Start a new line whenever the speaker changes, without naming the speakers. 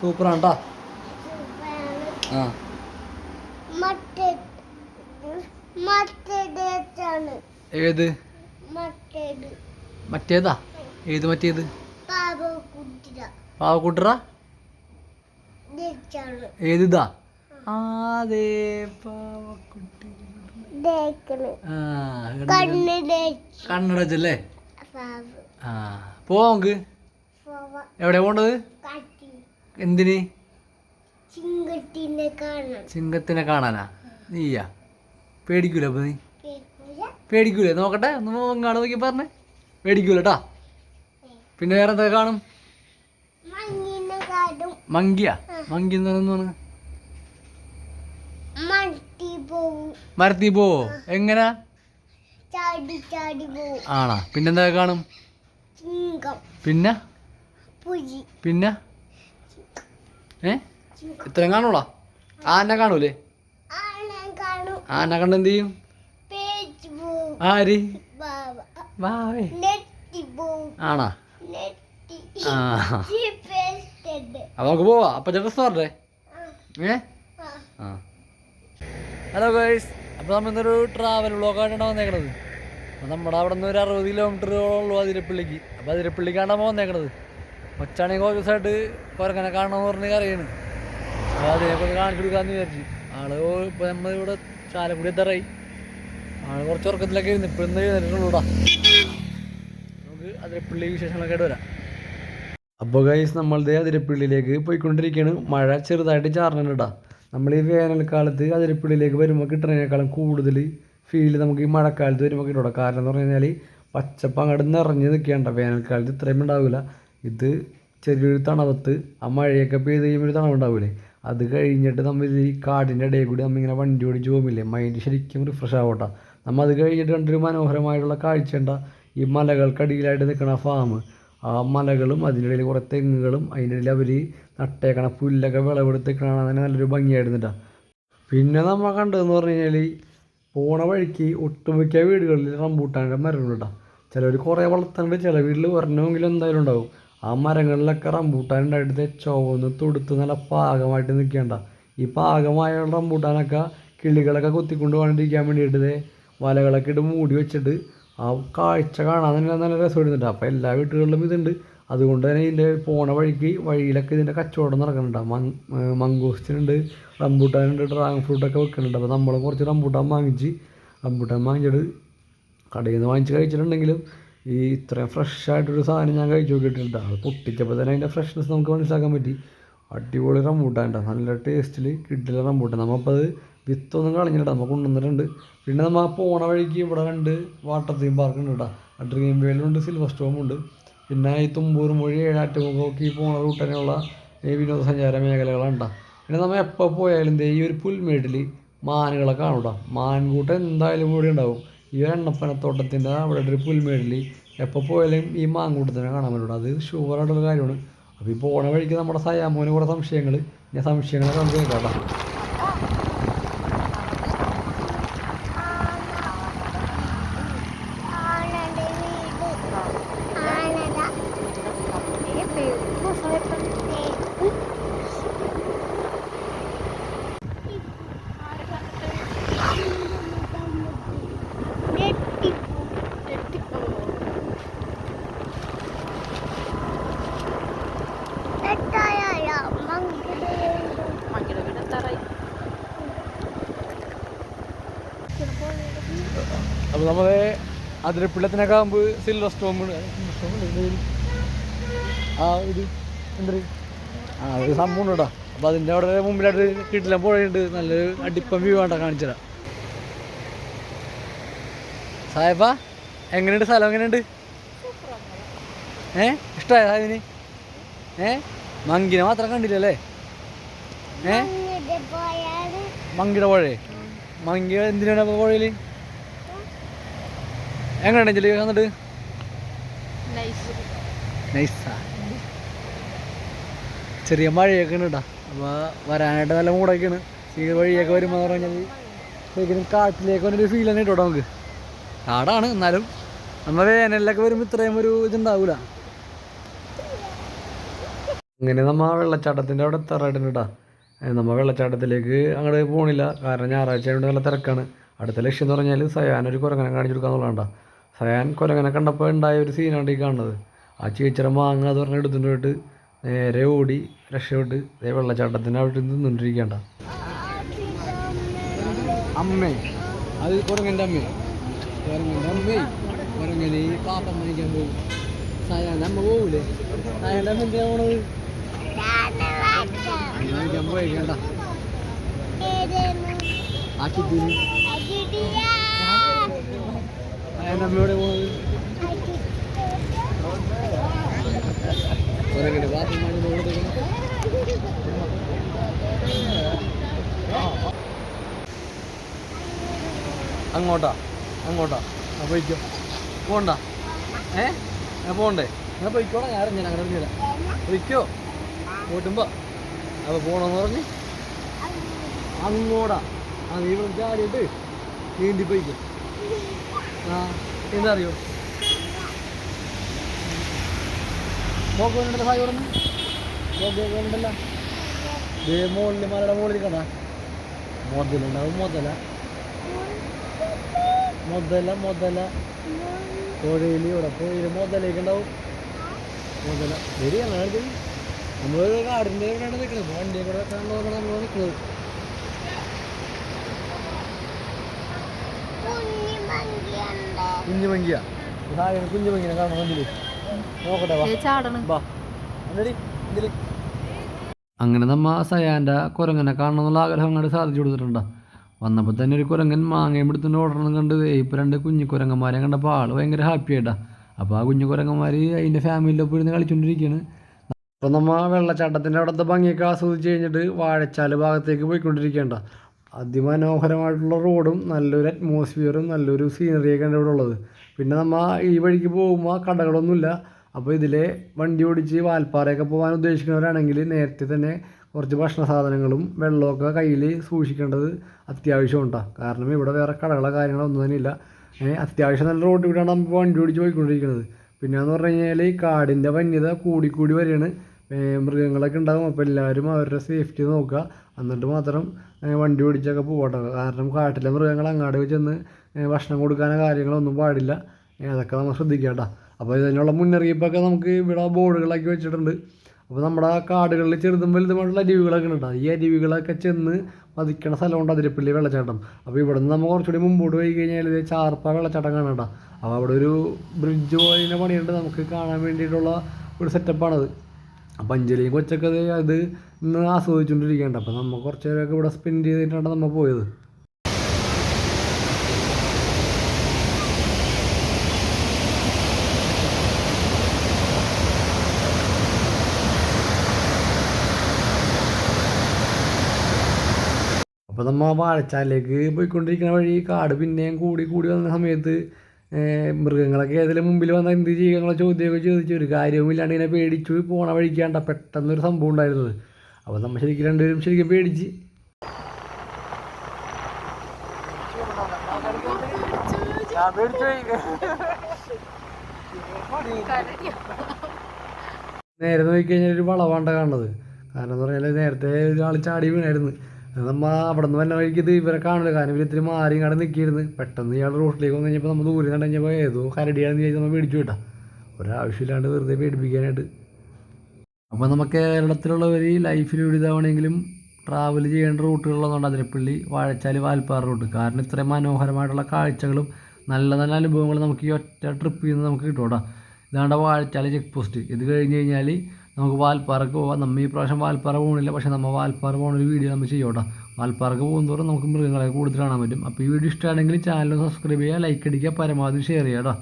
സൂപ്പറാണ് കേട്ടോ ആ ഏത്?
മറ്റേത്.
ഏത് മറ്റേത്? പാവക്കൂട്ടറ ഏതിതാ? അതെ കണ്ണടച്ചല്ലേ ആ പോവാ. നമുക്ക്.
പോവ.
എവിടെ പോണ്ടത്? എന്തിന്? സിംഹത്തിനെ കാണാനാ? നീയാ? പേടിക്കൂല അപ്പൊ നീ? പേടിക്കൂല. നോക്കട്ടെ ഒന്ന് കാണു നോക്കി പറഞ്ഞേ. പേടിക്കൂല കേട്ടാ പിന്നെ വേറെ എന്താ കാണും? മങ്കിയാ? മങ്കി എന്ന് പറയുന്നത് മരത്തി പോവോ. എങ്ങനാ? ആണാ. പിന്നെന്താ കാണും? പിന്നെ? പിന്നെ? ഏ? ഇത്രയും കാണൂളാ ആന കാണൂലേ?
ആനെ കാണും
ആന കണ്ട് എന്ത് ചെയ്യും? ആര്? ആണാ? അപ്പൊ നമുക്ക് പോവാ. അപ്പൊ ചേട്ടൻ പറഞ്ഞേ? ഏ? ഹലോ ഗേഴ്സ് അപ്പോൾ നമ്മൾ ഇന്നൊരു ട്രാവൽ വ്ളോഗായിട്ടാണ് വന്നേക്കണത്. അപ്പോൾ നമ്മുടെ അവിടെ നിന്ന് ഒരു അറുപത് കിലോമീറ്റർ ഉള്ളൂ അതിരപ്പള്ളിക്ക്. അപ്പോൾ അതിരപ്പള്ളിക്കാണ് നമ്മൾ വന്നേക്കണത് ഒച്ചാണെങ്കിൽ കുറച്ച് ദിവസമായിട്ട് കുരങ്ങനെ കാണണമെന്ന് പറഞ്ഞ് അറിയണ് അപ്പോൾ അതേപോലെ കാണിച്ചു കൊടുക്കാമെന്ന് വിചാരിച്ചു. ആൾ ഇപ്പോൾ നമ്മൾ ഇവിടെ ചാലക്കുടി എത്താറായി. ആൾ കുറച്ച് ഉറക്കത്തിലൊക്കെ ഇരുന്ന് ഇപ്പം ഇന്ന് എഴുന്നേറ്റുള്ളൂടാ നമുക്ക് അതിരപ്പള്ളി വിശേഷങ്ങളൊക്കെ ആയിട്ട് വരാം. അപ്പോൾ ഗൈസ് നമ്മളുടെ അതിരപ്പള്ളിയിലേക്ക് പോയിക്കൊണ്ടിരിക്കുകയാണ് മഴ ചെറുതായിട്ട് ചാറിനുണ്ടാ നമ്മൾ ഈ വേനൽക്കാലത്ത് അതിരപ്പള്ളിയിലേക്ക് വരുമ്പോൾ കിട്ടുന്നതിനേക്കാളും കൂടുതൽ ഫീൽ നമുക്ക് ഈ മഴക്കാലത്ത് വരുമ്പോൾ കിട്ടും കാരണം എന്ന് പറഞ്ഞു കഴിഞ്ഞാൽ പച്ചപ്പ് അങ്ങോട്ട് നിറഞ്ഞ് നിൽക്കേണ്ട വേനൽക്കാലത്ത്. ഇത്രയും ഉണ്ടാവില്ല. ഇത് ചെറിയൊരു തണവത്ത് ആ മഴയൊക്കെ പെയ്ത് കഴിയുമ്പോൾ ഒരു തണവുണ്ടാവില്ലേ അത് കഴിഞ്ഞിട്ട് നമ്മൾ ഈ കാടിന്റെ ഇടയിൽ കൂടി നമ്മളിങ്ങനെ വണ്ടി ഓടിച്ച് പോകുമില്ലേ മൈൻഡ് ശരിക്കും റിഫ്രഷ് ആവട്ടെ. നമ്മൾ അത് കഴിഞ്ഞിട്ട് കണ്ടൊരു മനോഹരമായിട്ടുള്ള കാഴ്ച ഉണ്ടാ ഈ മലകൾക്കടിയിലായിട്ട് നിൽക്കുന്ന ഫാം ആ മലകളും അതിന്റെ ഇടയിൽ കുറേ തെങ്ങുകളും അതിന്റെ ഇടയിൽ അവർ നട്ടേക്കണ പുല്ലൊക്കെ വിളവെടുത്ത് കാണാൻ തന്നെ നല്ലൊരു ഭംഗിയായിരുന്നിട്ടാ പിന്നെ നമ്മൾ കണ്ടതെന്ന് പറഞ്ഞു കഴിഞ്ഞാൽ പോണ വഴിക്ക് ഒട്ടുമിക്ക വീടുകളിൽ റംബൂട്ടാന്റെ മരങ്ങളുണ്ടാ ചിലർ കുറേ വളർത്തുന്നുണ്ട് ചില വീട്ടിൽ ഒരെണ്ണമെങ്കിലും എന്തായാലും ഉണ്ടാവും. ആ മരങ്ങളിലൊക്കെ റംബൂട്ടാനുണ്ടായിട്ട് ചുവന്ന് തൊടുത്ത് നല്ല പാകമായിട്ട് നിൽക്കേണ്ട ഈ പാകമായ റംബൂട്ടാനൊക്കെ കിളികളൊക്കെ കൊത്തിക്കൊണ്ട് വേണ്ടിയിരിക്കാൻ വേണ്ടിയിട്ട് വലകളൊക്കെ ഇട്ട് മൂടി വെച്ചിട്ട് ആ കാഴ്ച കാണാൻ തന്നെ നല്ല രസമായിരുന്നുണ്ട് അപ്പോൾ എല്ലാ വീട്ടുകളിലും ഇതുണ്ട്. അതുകൊണ്ട് തന്നെ ഇതിന്റെ പോണ വഴിക്ക് വഴിയിലൊക്കെ ഇതിന്റെ കച്ചവടം നടക്കുന്നുണ്ട് മങ് മംഗോസ്റ്റിനുണ്ട് റംബൂട്ടാനുണ്ട് ഡ്രാഗൺ ഫ്രൂട്ടൊക്കെ വെക്കുന്നുണ്ട്. അപ്പോൾ നമ്മൾ കുറച്ച് റംബൂട്ടാൻ വാങ്ങിച്ച് റംബൂട്ടാൻ വാങ്ങിച്ചിട്ട് കടയിൽ നിന്ന് വാങ്ങിച്ച് കഴിച്ചിട്ടുണ്ടെങ്കിലും ഈ ഇത്രയും ഫ്രഷ് ആയിട്ടൊരു സാധനം ഞാൻ കഴിച്ചു നോക്കിയിട്ടുണ്ട്. അത് പൊട്ടിച്ചപ്പോൾ തന്നെ അതിന്റെ ഫ്രഷ്നെസ് നമുക്ക് മനസ്സിലാക്കാൻ പറ്റി. അടിപൊളി റംബൂട്ടാൻ നല്ല ടേസ്റ്റിൽ കിട്ടില്ല റംബൂട്ടാൻ. നമ്മപ്പോൾ അത് വിത്തൊന്നും കളഞ്ഞിട്ട് നമുക്ക് കൊണ്ടുവന്നിട്ടുണ്ട്. പിന്നെ നമ്മൾ ആ പോണ വഴിക്ക് ഇവിടെ കണ്ട് വാട്ടർ തീം പാർക്ക് ഉണ്ട് കേട്ടോ ആ ഡ്രീം വേലുണ്ട് സിൽവർ സ്റ്റോമുണ്ട് പിന്നെ ഈ തുമ്പൂർ മൊഴി ഏഴാറ്റുമുഖമൊക്കെ ഈ പോണ റൂട്ടിനുള്ള ഈ വിനോദസഞ്ചാര മേഖലകളുണ്ട് പിന്നെ നമ്മൾ എപ്പോൾ പോയാലും ഈ ഒരു പുൽമേട്ടിൽ മാനുകളെ കാണും കേട്ടോ മാൻകൂട്ടം എന്തായാലും ഇവിടെ ഉണ്ടാവും. ഈ ഒരു അവിടെ ഒരു പുൽമേടിൽ എപ്പോൾ പോയാലും ഈ മാങ്കൂട്ടത്തിനെ കാണാൻ പറ്റുള്ളൂ. അത് ഷുവറായിട്ടുള്ള കാര്യമാണ്. അപ്പോൾ ഈ പോണ വഴിക്ക് നമ്മുടെ സയാമോന് കുറേ സംശയങ്ങൾ. ഞാൻ സംശയങ്ങളൊക്കെ നമുക്ക് അപ്പോൾ നമ്മൾ അതിരപ്പിള്ളത്തിനൊക്കെ ആകുമ്പോൾ സിൽവർ സ്റ്റോമുണ്ട് ആ ഇത് എന്താ ആ ഒരു സംഭവം ഉണ്ട് അപ്പോൾ അതിന്റെ അവിടെ മുമ്പിലായിട്ട് കിട്ടില്ല പുഴയുണ്ട് നല്ലൊരു അടിപ്പം വ്യൂ വേണ്ട കാണിച്ചുതരാം സായപ്പ എങ്ങനെയുണ്ട്? സ്ഥലം എങ്ങനെയുണ്ട്? ഏ? ഇഷ്ടമായ സാഹിബിന് ഏ? മങ്കിനെ മാത്രം കണ്ടില്ലല്ലേ? ഏ? മങ്കിയുടെ പുഴയെ? മങ്കി എന്തിനാണ് അപ്പോൾ പുഴയിൽ എങ്ങനെയാണ് ചെല്ലി വന്നിട്ട്? നൈസാ ചെറിയ മഴയൊക്കെ ഉണ്ട് അപ്പൊ അപ്പോൾ വരാനായിട്ട് നല്ല മൂടൊക്കെയാണ്. ഈ വഴിയൊക്കെ വരുമ്പോൾ പറഞ്ഞാൽ ശരിക്കും കാട്ടിലേക്ക് വന്നൊരു ഫീൽ തന്നെ കേട്ടോ നമുക്ക്. കാടാണ് എന്നാലും നമ്മൾ വേനലിലൊക്കെ വരുമ്പോൾ ഇത്രയും ഒരു ഇതുണ്ടാവില്ല അങ്ങനെ നമ്മ ആ വെള്ളച്ചാട്ടത്തിന്റെ അവിടെ എത്താറായിട്ടുണ്ട് കേട്ടോ നമ്മൾ വെള്ളച്ചാട്ടത്തിലേക്ക് അങ്ങോട്ട് പോകണില്ല കാരണം ഞായറാഴ്ച ആയതുകൊണ്ട് നല്ല തിരക്കാണ്. അടുത്ത ലക്ഷ്യം എന്ന് പറഞ്ഞാൽ സയാനൊരു ഒരു കുരങ്ങനെ കാണിച്ചു കൊടുക്കാന്നുള്ളതാണ്ട സയാൻ കുരങ്ങനെ കണ്ടപ്പോൾ ഉണ്ടായ ഒരു സീനാണ് ഈ കാണുന്നത്. ആ ചേച്ചിയുടെ മാങ്ങ അത് പറഞ്ഞ് എടുത്തുകൊണ്ട് പോയിട്ട് നേരെ ഓടി രക്ഷപ്പെട്ട് ദേ വെള്ളച്ചാട്ടത്തിന് അവിടെ നിന്നുകൊണ്ടിരിക്കേണ്ട അമ്മേ അത് കുരങ്ങന്റെ അമ്മേ. കുരങ്ങന്റെ അമ്മേ കുരങ്ങനെ പാപ്പം വാങ്ങിക്കാൻ പോകും സയാന്റെ അമ്മ പോകൂലേ സയാന്റെ അമ്മ പോണത്? വാങ്ങിക്കാൻ അമ്മയോടെ പോകുന്നത് അങ്ങോട്ടാ അങ്ങോട്ടാ. അപ്പൊ പോയിക്കോ. പോണ്ട. ഏ? ഞാൻ പോണ്ടേ. ഞാൻ പോയിക്കോളാം ഞാൻ അറിഞ്ഞില്ല അങ്ങനെ അറിഞ്ഞില്ല പോയിക്കോ. പോട്ടുമ്പോ അപ്പോൾ പോണെന്ന് പറഞ്ഞ്. അങ്ങോട്ടാ ആ നീ ഇവിടെ ചാടിയിട്ട് നീന്തി പോയിക്കോ. ആ എന്താ അറിയോ പോക്കുണ്ടല്ലോ സായി പറഞ്ഞു പോക്കുണ്ടല്ലോ ദേ മുകളിൽ മലയുടെ മുകളിൽ കണ്ട? മുതലുണ്ടാവും മുതല. മുതല മുതല. കോഴയിൽ ഇവിടെ പോയി മുതലേക്ക് ഉണ്ടാവും. മുതല. ശരിയാണ് നമ്മൾ കാടിന്റെ ഇവിടെയാണ് നിൽക്കുന്നത് വണ്ടിയെ കൂടെ വെക്കാൻ നോക്കണം നമ്മൾ നിൽക്കുന്നത് കുഞ്ഞു മങ്കിയ സാഗര കുഞ്ഞു മങ്കിനെ കാണണം വണ്ടിയിൽ നോക്കട്ടെ വാ. എന്നിട്ട് അങ്ങനെ നമ്മ സയാന്റെ കുരങ്ങനെ കാണണമെന്നുള്ള ആഗ്രഹം അങ്ങോട്ട് സാധിച്ചു കൊടുത്തിട്ടുണ്ട്? വന്നപ്പോൾ തന്നെ ഒരു കുരങ്ങൻ മാങ്ങയും എടുത്തുകൊണ്ട് ഓടണം കണ്ട് ഇപ്പോൾ രണ്ട് കുഞ്ഞു കുരങ്ങന്മാരെ കണ്ടപ്പോൾ ആൾ ഭയങ്കര ഹാപ്പി ആയിട്ടാ. അപ്പോൾ ആ കുഞ്ഞു കുരങ്ങന്മാർ അതിന്റെ ഫാമിലിയിലൊപ്പം ഇരുന്ന് കളിച്ചുകൊണ്ടിരിക്കുകയാണ് അപ്പോൾ നമ്മ വെള്ളച്ചാട്ടത്തിന്റെ അവിടുത്തെ ഭംഗിയൊക്കെ ആസ്വദിച്ച് കഴിഞ്ഞിട്ട് വാഴച്ചാൽ ഭാഗത്തേക്ക് പോയിക്കൊണ്ടിരിക്കേണ്ട അതിമനോഹരമായിട്ടുള്ള റോഡും നല്ലൊരു അറ്റ്മോസ്ഫിയറും നല്ലൊരു സീനറിയൊക്കെയാണ് ഇവിടെ ഉള്ളത്. പിന്നെ നമ്മ ഈ വഴിക്ക് പോകുമ്പോൾ കടകളൊന്നുമില്ല. അപ്പോൾ ഇതിലെ വണ്ടി ഓടിച്ച് വാൽപ്പാറയൊക്കെ പോകാൻ ഉദ്ദേശിക്കുന്നവരാണെങ്കിൽ നേരത്തെ തന്നെ കുറച്ച് ഭക്ഷണ സാധനങ്ങളും വെള്ളമൊക്കെ കയ്യിൽ സൂക്ഷിക്കേണ്ടത് അത്യാവശ്യമുണ്ടാണ് കാരണം ഇവിടെ വേറെ കടകളോ കാര്യങ്ങളോ ഒന്നും തന്നെ ഇല്ല. അത്യാവശ്യം നല്ല റോഡ് കൂടെയാണ് നമ്മൾ വണ്ടി ഓടിച്ച് പോയിക്കൊണ്ടിരിക്കുന്നത്. പിന്നെ എന്ന് പറഞ്ഞു കഴിഞ്ഞാൽ ഈ കാടിന്റെ വന്യത കൂടിക്കൂടി വരികയാണ്. മൃഗങ്ങളൊക്കെ ഉണ്ടാകും അപ്പോൾ എല്ലാവരും അവരുടെ സേഫ്റ്റി നോക്കുക. എന്നിട്ട് മാത്രം വണ്ടി ഓടിച്ചൊക്കെ പോകട്ടെ. കാരണം കാട്ടിലെ മൃഗങ്ങൾ അങ്ങാടി ചെന്ന് ഭക്ഷണം കൊടുക്കാനോ കാര്യങ്ങളോ ഒന്നും പാടില്ല. അതൊക്കെ നമ്മൾ ശ്രദ്ധിക്കുക കേട്ടോ. അപ്പോൾ ഇതിനുള്ള മുന്നറിയിപ്പൊക്കെ നമുക്ക് ഇവിടെ ബോർഡുകളാക്കി വെച്ചിട്ടുണ്ട്. അപ്പോൾ നമ്മുടെ കാടുകളിൽ ചെറുതും വലുതുമായിട്ടുള്ള അരുവികളൊക്കെ ഉണ്ട് ഈ അരുവികളൊക്കെ ചെന്ന് പതിക്കണ സ്ഥലമുണ്ട് അതിരപ്പള്ളി വെള്ളച്ചാട്ടം. അപ്പോൾ ഇവിടെ നിന്ന് നമ്മൾ കുറച്ചുകൂടി മുമ്പോട്ട് പോയി കഴിഞ്ഞാൽ ഇത് ചാർപ്പ വെള്ളച്ചാട്ടം കാണണ്ട അപ്പോൾ അവിടെ ഒരു ബ്രിഡ്ജ് പോലെ പണിയുണ്ട്. നമുക്ക് കാണാൻ വേണ്ടിയിട്ടുള്ള ഒരു സെറ്റപ്പാണത് അപ്പം അഞ്ജലിയും കൊച്ചൊക്കെ അത് അത് ഇന്ന് ആസ്വദിച്ചുകൊണ്ടിരിക്കേണ്ട അപ്പം നമ്മൾ കുറച്ച് നേരമൊക്കെ ഇവിടെ സ്പെൻഡ് ചെയ്തിട്ടാണ് നമ്മൾ പോയത്. അപ്പോൾ നമ്മൾ വാഴച്ചാലിലേക്ക് പോയിക്കൊണ്ടിരിക്കുന്ന വഴി കാട് പിന്നെയും കൂടി കൂടി വന്ന സമയത്ത് മൃഗങ്ങളൊക്കെ ഏതെങ്കിലും മുമ്പിൽ വന്നാൽ എന്ത് ചെയ്യുക എന്നുള്ള ചോദ്യമൊക്കെ ചോദിച്ചു. ഒരു കാര്യവുമില്ലാണ്ട് ഇങ്ങനെ പേടിച്ചു പോണ വഴിക്കാണ്ട പെട്ടെന്നൊരു സംഭവം ഉണ്ടായിരുന്നത്. അപ്പോൾ നമ്മൾ ശരിക്കും രണ്ടുപേരും ശരിക്കും പേടിച്ച്. നേരെ നോക്കിക്കഴിഞ്ഞാൽ ഒരു വളവാണ്ട കാണുന്നത്. കാരണം എന്ന് പറഞ്ഞാൽ നേരത്തെ ഒരാൾ ചാടി വീണായിരുന്നു. നമ്മ അവിടെ നിന്ന് വന്ന വഴിക്ക് ഇത് ഇവരെ കാണില്ല കാരണം ഇവർ ഇത്തിരി മാറി ഇങ്ങോട്ട് നിൽക്കിയിരുന്നു പെട്ടെന്ന് ഇയാൾ റോട്ടിലേക്ക് വന്നു കഴിഞ്ഞപ്പോൾ നമ്മൾ ദൂരെ നിന്ന് കഴിഞ്ഞപ്പോൾ ഏതോ കരടിയാണെന്ന് ചോദിച്ചാൽ നമ്മൾ പേടിച്ചു കേട്ടാ. ഒരാവശ്യമില്ലാണ്ട് വെറുതെ പേടിപ്പിക്കാനായിട്ട്. അപ്പോൾ നമുക്ക് കേരളത്തിലുള്ളവർ ലൈഫിൽ ഒരു ഇതാവണമെങ്കിലും ട്രാവൽ ചെയ്യേണ്ട റൂട്ടുകളൊന്നുണ്ട് അതിരപ്പള്ളി വാഴച്ചാൽ വാൽപ്പാറ റൂട്ട് കാരണം ഇത്രയും മനോഹരമായിട്ടുള്ള കാഴ്ചകളും നല്ല നല്ല അനുഭവങ്ങളും നമുക്ക് ഈ ഒറ്റ ട്രിപ്പിൽ നിന്ന് നമുക്ക് കിട്ടും കേട്ടോ. ഇതാണ്ട് വാഴച്ചാൽ ചെക്ക് പോസ്റ്റ് ഇത് കഴിഞ്ഞ് കഴിഞ്ഞാൽ നമുക്ക് വാൽപ്പാറക്ക് പോവാം. നമ്മൾ ഈ പ്രാവശ്യം വാൽപ്പാറ പോകുന്നില്ല പക്ഷേ നമ്മൾ വാൽപ്പാറ പോകുന്ന ഒരു വീഡിയോ നമ്മൾ ചെയ്യും കേട്ടോ വാൽപ്പാറക്ക് പോകുന്നതോറും നമുക്ക് മൃഗങ്ങളെ കൂടുതൽ കാണാൻ പറ്റും. അപ്പോൾ ഈ വീഡിയോ ഇഷ്ടമാണെങ്കിൽ ചാനൽ സബ്സ്ക്രൈബ് ചെയ്യുക ലൈക്ക് അടിക്കുക പരമാവധി ഷെയർ ചെയ്യുക കേട്ടോ